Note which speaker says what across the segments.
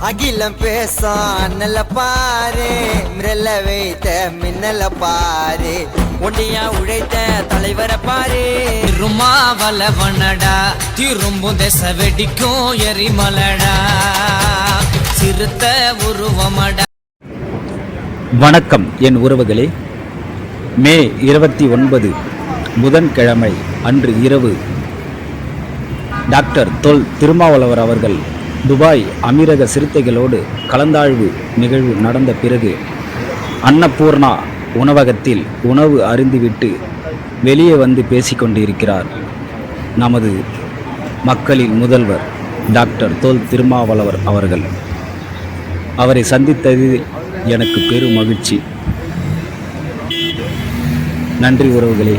Speaker 1: அகிலம் பேசும் அண்ணல பாரு. மிரல வைத்த மின்னல பாரு.
Speaker 2: ஒண்டியா உழைத்த தலைவரை பாரு. திருமாவளவனடா திரும்பும் திச வெடிக்கும் எரிமலடா. சிறுத்த உருவமடா.
Speaker 3: வணக்கம் என் உறவுகளே. மே இருபத்தி ஒன்பது புதன்கிழமை அன்று இரவு. டாக்டர் தொல் திருமாவளவர் அவர்கள் துபாய் அமீரக சிறுத்தைகளோடு கலந்தாழ்வு நிகழ்வு நடந்த பிறகு அன்னபூர்ணா உணவகத்தில் உணவு அருந்திவிட்டு வெளியே வந்து பேசிக்கொண்டிருக்கிறார். நமது மக்களின் முதல்வர் டாக்டர் தோல் திருமாவளவர் அவர்கள். அவரை சந்தித்தது எனக்கு பெரும் மகிழ்ச்சி. நன்றி உறவுகளே.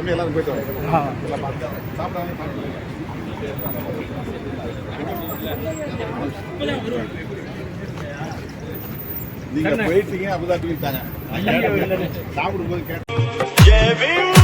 Speaker 4: தம்பி எல்லாரும் போயிட்டு சாப்பிடாம நீங்க போயிட்டீங்க அப்பதான் தூக்கிட்டாங்க சாப்பிடும்போது கேட்டேன்.